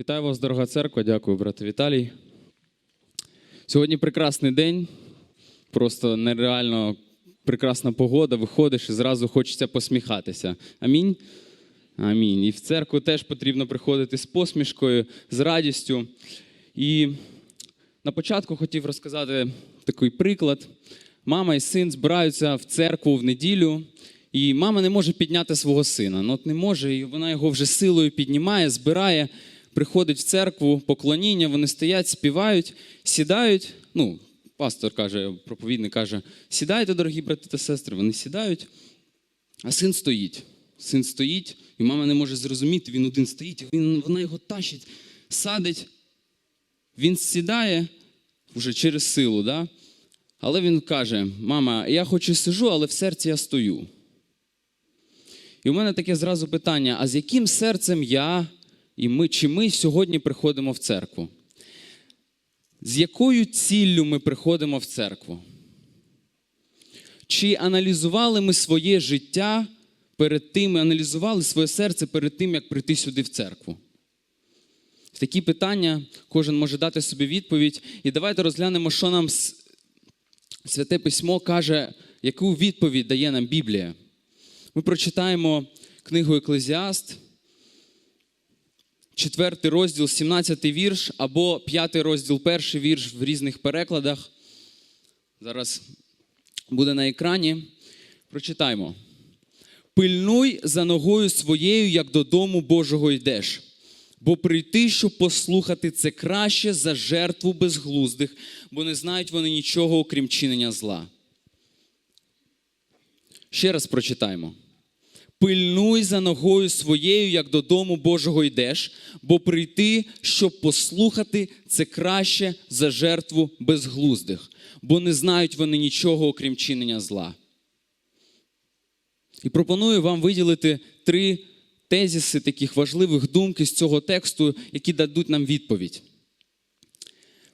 Вітаю вас, дорога церква. Дякую, брат Віталій. Сьогодні прекрасний день. Просто нереально прекрасна погода. Виходиш і зразу хочеться посміхатися. Амінь. Амінь. І в церкву теж потрібно приходити з посмішкою, з радістю. І на початку хотів розказати такий приклад. Мама і син збираються в церкву в неділю, і мама не може підняти свого сина. Ну, от не може, і вона його вже силою піднімає, збирає, приходить в церкву, поклоніння, вони стоять, співають, сідають. Ну, пастор каже, проповідник каже: сідайте, дорогі брати та сестри, вони сідають, а син стоїть. Син стоїть, і мама не може зрозуміти, він один стоїть, він, вона його тащить, садить. Він сідає вже через силу, да? але він каже: Мама, я хоч і сижу, але в серці я стою. І у мене таке зразу питання: а з яким серцем я і ми, чи ми сьогодні приходимо в церкву? З якою ціллю ми приходимо в церкву? Чи аналізували ми своє життя перед тим, аналізували своє серце перед тим, як прийти сюди в церкву? Такі питання кожен може дати собі відповідь. І давайте розглянемо, що нам Святе Письмо каже, яку відповідь дає нам Біблія. Ми прочитаємо книгу Еклезіаст, 4 розділ, 17 вірш, або 5 розділ, перший вірш в різних перекладах. Зараз буде на екрані. Прочитаємо. Пильнуй за ногою своєю, як додому Божого йдеш. Бо прийти, щоб послухати, це краще за жертву безглуздих, бо не знають вони нічого, окрім чинення зла. Ще раз прочитаємо. Пильнуй за ногою своєю, як додому Божого йдеш, бо прийти, щоб послухати, це краще за жертву безглуздих, бо не знають вони нічого, окрім чинення зла. І пропоную вам виділити три тезіси таких важливих думки з цього тексту, які дадуть нам відповідь.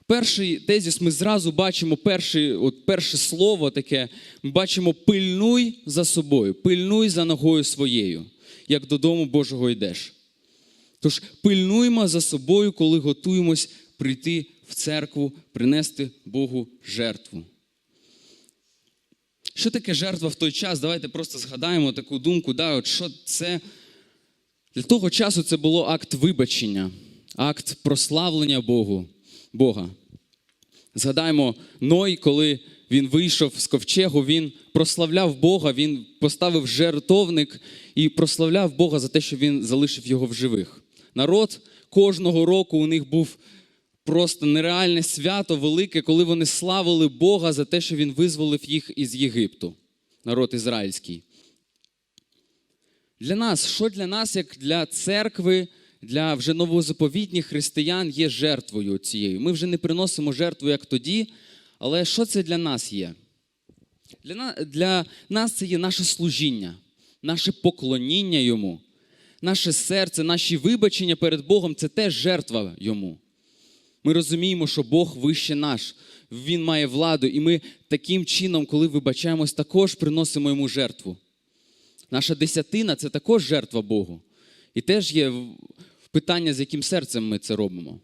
Перший тезіс ми зразу бачимо перший, от перше слово таке, ми бачимо пильнуй за собою, пильнуй за ногою своєю, як додому Божого йдеш. Тож пильнуймо за собою, коли готуємось прийти в церкву, принести Богу жертву. Що таке жертва в той час? Давайте просто згадаємо таку думку, да, от що це для того часу це було акт вибачення, акт прославлення Богу, Бога. Згадаємо Ной, коли він вийшов з ковчегу, він прославляв Бога, він поставив жертовник і прославляв Бога за те, що він залишив його в живих. Народ кожного року у них був просто нереальне свято велике, коли вони славили Бога за те, що він визволив їх із Єгипту, народ ізраїльський. Для нас, що для нас, як для церкви, для вже новозаповітніх християн є жертвою цією. Ми вже не приносимо жертву як тоді, але що це для нас є? Для, для нас це є наше служіння, наше поклоніння йому, наше серце, наші вибачення перед Богом це теж жертва йому. Ми розуміємо, що Бог вище наш, Він має владу, і ми таким чином, коли вибачаємось, також приносимо йому жертву. Наша десятина це також жертва Богу. І теж є питання, з яким серцем ми це робимо.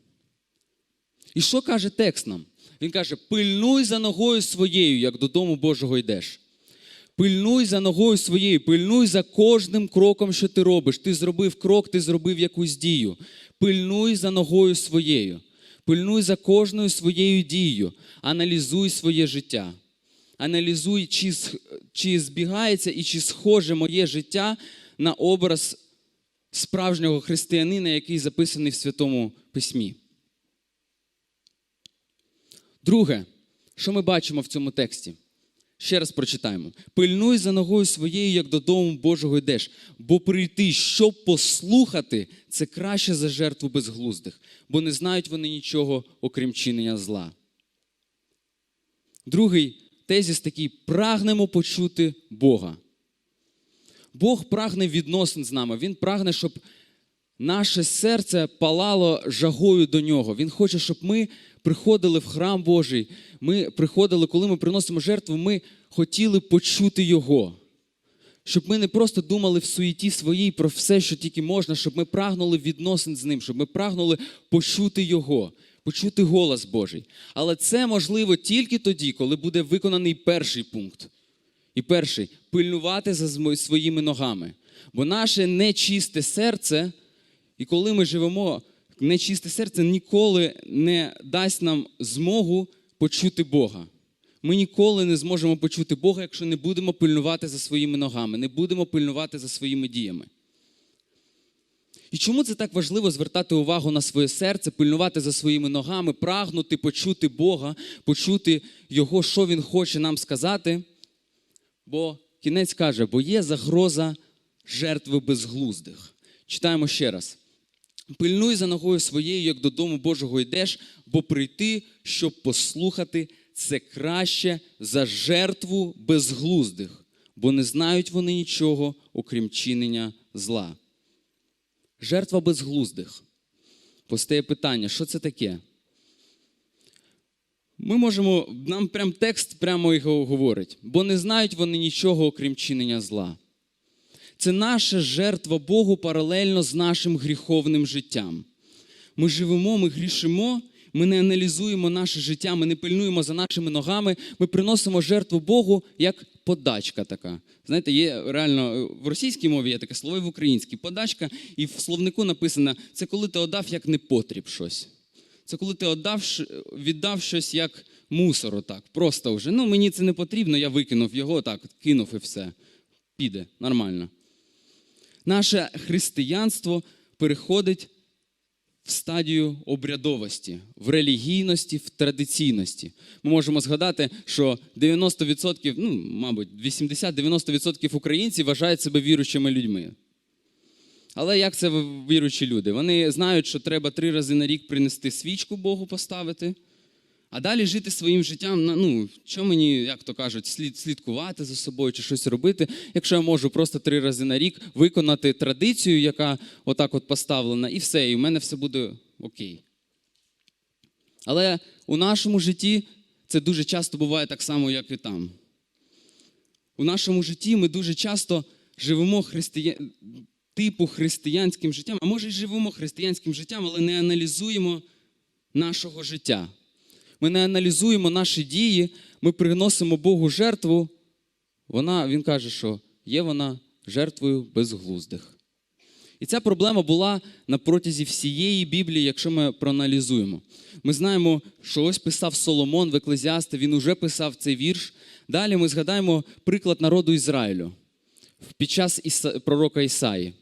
І що каже текст нам? Він каже: пильнуй за ногою своєю, як додому Божого йдеш. Пильнуй за ногою своєю, пильнуй за кожним кроком, що ти робиш. Ти зробив крок, ти зробив якусь дію. Пильнуй за ногою своєю. Пильнуй за кожною своєю дією. Аналізуй своє життя. Аналізуй, чи, чи збігається і чи схоже моє життя на образ справжнього християнина, який записаний в Святому Письмі. Друге, що ми бачимо в цьому тексті? Ще раз прочитаємо: пильнуй за ногою своєю, як додому Божого йдеш, бо прийти, щоб послухати, це краще за жертву безглуздих, бо не знають вони нічого, окрім чинення зла. Другий тезіс такий: прагнемо почути Бога. Бог прагне відносин з нами. Він прагне, щоб наше серце палало жагою до нього. Він хоче, щоб ми приходили в храм Божий. Ми приходили, коли ми приносимо жертву, ми хотіли почути Його. щоб ми не просто думали в суєті своїй про все, що тільки можна, щоб ми прагнули відносин з ним, щоб ми прагнули почути Його, почути голос Божий. Але це можливо тільки тоді, коли буде виконаний перший пункт. І перший пильнувати за своїми ногами. Бо наше нечисте серце, і коли ми живемо, нечисте серце ніколи не дасть нам змогу почути Бога. Ми ніколи не зможемо почути Бога, якщо не будемо пильнувати за своїми ногами, не будемо пильнувати за своїми діями. І чому це так важливо звертати увагу на своє серце, пильнувати за своїми ногами, прагнути почути Бога, почути Його, що Він хоче нам сказати? Бо кінець каже, бо є загроза жертви безглуздих. Читаємо ще раз. Пильнуй за ногою своєю, як додому Божого йдеш, бо прийти, щоб послухати, це краще за жертву безглуздих, бо не знають вони нічого, окрім чинення зла. Жертва безглуздих. Постає питання, що це таке? Ми можемо, нам прям текст прямо його говорить, бо не знають вони нічого, окрім чинення зла. Це наша жертва Богу паралельно з нашим гріховним життям. Ми живемо, ми грішимо, ми не аналізуємо наше життя, ми не пильнуємо за нашими ногами, ми приносимо жертву Богу як подачка така. Знаєте, є реально в російській мові є таке слово і в українській подачка, і в словнику написано: це коли ти отдав як непотріб щось. Це коли ти отдав, віддав щось як мусор, отак. Просто вже. Ну, мені це не потрібно, я викинув його, так, кинув і все. Піде, нормально. Наше християнство переходить в стадію обрядовості, в релігійності, в традиційності. Ми можемо згадати, що 90%, ну, мабуть, 80-90% українців вважають себе віруючими людьми. Але як це віруючі люди? Вони знають, що треба три рази на рік принести свічку Богу поставити, а далі жити своїм життям. Ну, що мені, як то кажуть, слід, слідкувати за собою чи щось робити, якщо я можу просто три рази на рік виконати традицію, яка отак от поставлена, і все, і в мене все буде окей. Але у нашому житті це дуже часто буває так само, як і там. У нашому житті ми дуже часто живемо христия... типу християнським життям, а може й живемо християнським життям, але не аналізуємо нашого життя. Ми не аналізуємо наші дії, ми приносимо Богу жертву. Вона, Він каже, що є вона жертвою безглуздих. І ця проблема була на протязі всієї Біблії, якщо ми проаналізуємо. Ми знаємо, що ось писав Соломон в Еклезіасти, він уже писав цей вірш. Далі ми згадаємо приклад народу Ізраїлю під час пророка Ісаї.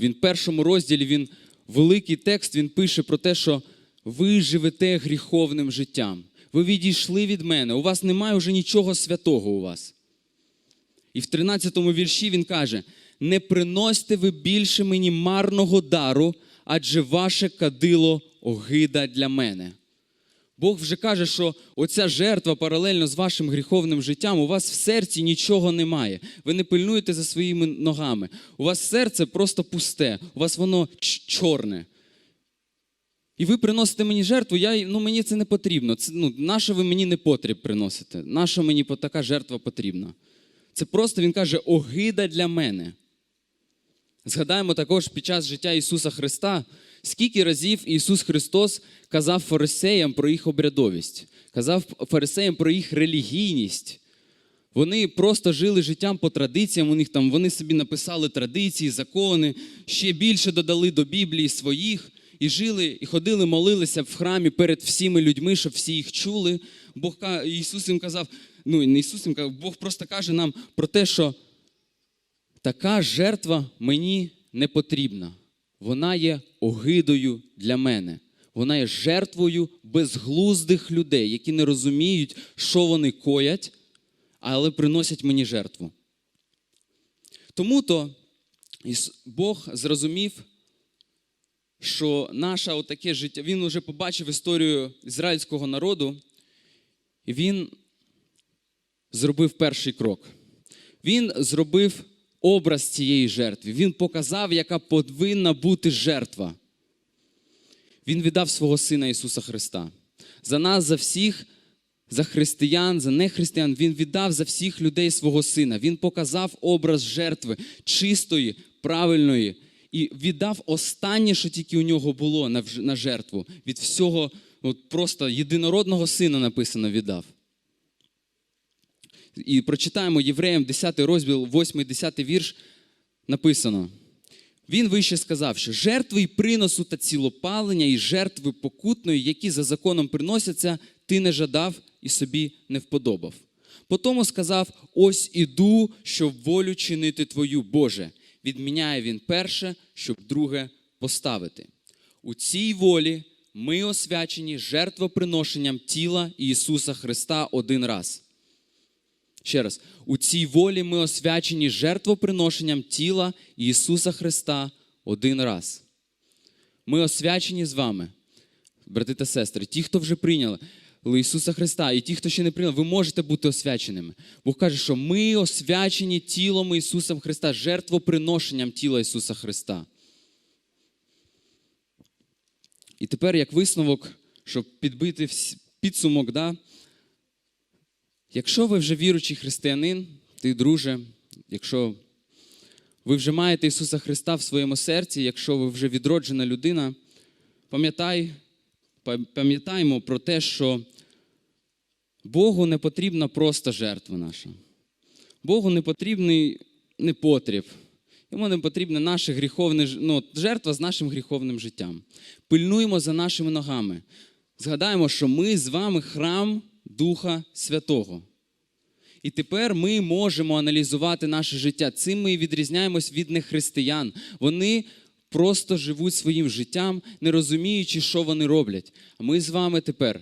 Він в першому розділі він великий текст, він пише про те, що ви живете гріховним життям. Ви відійшли від мене. У вас немає вже нічого святого у вас. І в 13-му вірші він каже: не приносьте ви більше мені марного дару, адже ваше кадило огида для мене. Бог вже каже, що оця жертва паралельно з вашим гріховним життям, у вас в серці нічого немає. Ви не пильнуєте за своїми ногами. У вас серце просто пусте, у вас воно чорне. І ви приносите мені жертву, я, ну, мені це не потрібно. Це, ну, нащо ви мені не потріб приносите? Наша мені така жертва потрібна? Це просто він каже огида для мене. Згадаємо також під час життя Ісуса Христа, скільки разів Ісус Христос казав фарисеям про їх обрядовість, казав фарисеям про їх релігійність. Вони просто жили життям по традиціям. У них там вони собі написали традиції, закони, ще більше додали до Біблії своїх і жили, і ходили, молилися в храмі перед всіми людьми, щоб всі їх чули. Бог Ісус їм казав, ну не Ісус їм казав, Бог просто каже нам про те, що така жертва мені не потрібна. Вона є огидою для мене. Вона є жертвою безглуздих людей, які не розуміють, що вони коять, але приносять мені жертву. Тому то Бог зрозумів, що наше отаке життя, він вже побачив історію ізраїльського народу, і він зробив перший крок. Він зробив образ цієї жертви. Він показав, яка повинна бути жертва. Він віддав свого Сина Ісуса Христа. За нас, за всіх, за християн, за нехристиян, він віддав за всіх людей свого сина. Він показав образ жертви чистої, правильної, і віддав останнє, що тільки у нього було на, жертву. Від всього, от просто єдинородного сина написано віддав. І прочитаємо Євреям 10 розділ, 8-10 вірш, написано. Він вище сказав, що жертви й приносу та цілопалення, і жертви покутної, які за законом приносяться, ти не жадав і собі не вподобав. Потому сказав: ось іду, щоб волю чинити твою, Боже. Відміняє він перше, щоб друге поставити. У цій волі ми освячені жертвоприношенням тіла Ісуса Христа один раз. Ще раз, у цій волі ми освячені жертвоприношенням тіла Ісуса Христа один раз. Ми освячені з вами, брати та сестри, ті, хто вже прийняли Ісуса Христа, і ті, хто ще не прийняли, ви можете бути освяченими. Бог каже, що ми освячені тілом Ісуса Христа, жертвоприношенням тіла Ісуса Христа. І тепер, як висновок, щоб підбити підсумок, да, Якщо ви вже віруючий християнин, ти, друже, якщо ви вже маєте Ісуса Христа в своєму серці, якщо ви вже відроджена людина, пам'ятай, па- пам'ятаймо про те, що Богу не потрібна просто жертва наша. Богу не потрібний непотріб. Йому не потрібна наша гріховне, ну, жертва з нашим гріховним життям. Пильнуємо за нашими ногами. Згадаємо, що ми з вами храм Духа Святого. І тепер ми можемо аналізувати наше життя. Цим ми відрізняємось від нехристиян. Вони просто живуть своїм життям, не розуміючи, що вони роблять. А ми з вами тепер,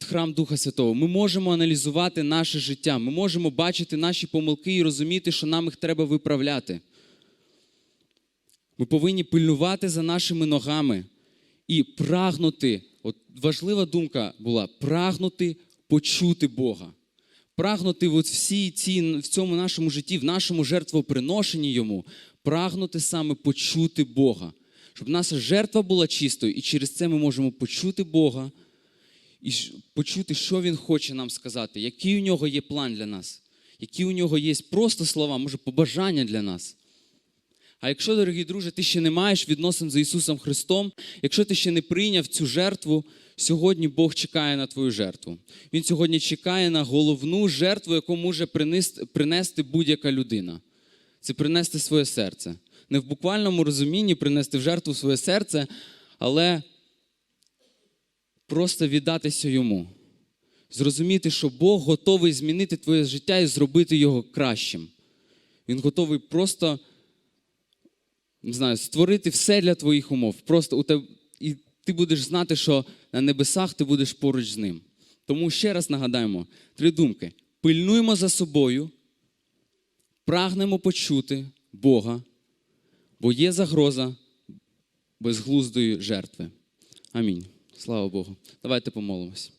храм Духа Святого, ми можемо аналізувати наше життя. Ми можемо бачити наші помилки і розуміти, що нам їх треба виправляти. Ми повинні пильнувати за нашими ногами і прагнути. От важлива думка була прагнути почути Бога. Прагнути от всі ці, в цьому нашому житті, в нашому жертвоприношенні йому, прагнути саме почути Бога. Щоб наша жертва була чистою, і через це ми можемо почути Бога і почути, що Він хоче нам сказати, який у нього є план для нас, які у нього є просто слова, може, побажання для нас. А якщо, дорогі друзі, ти ще не маєш відносин з Ісусом Христом, якщо ти ще не прийняв цю жертву, сьогодні Бог чекає на твою жертву. Він сьогодні чекає на головну жертву, яку може принести будь-яка людина. Це принести своє серце. Не в буквальному розумінні принести в жертву своє серце, але просто віддатися йому. Зрозуміти, що Бог готовий змінити твоє життя і зробити його кращим. Він готовий просто не знаю, створити все для твоїх умов. Просто у тебе, і ти будеш знати, що на небесах ти будеш поруч з ним. Тому ще раз нагадаємо три думки: пильнуємо за собою, прагнемо почути Бога, бо є загроза безглуздої жертви. Амінь. Слава Богу. Давайте помолимось.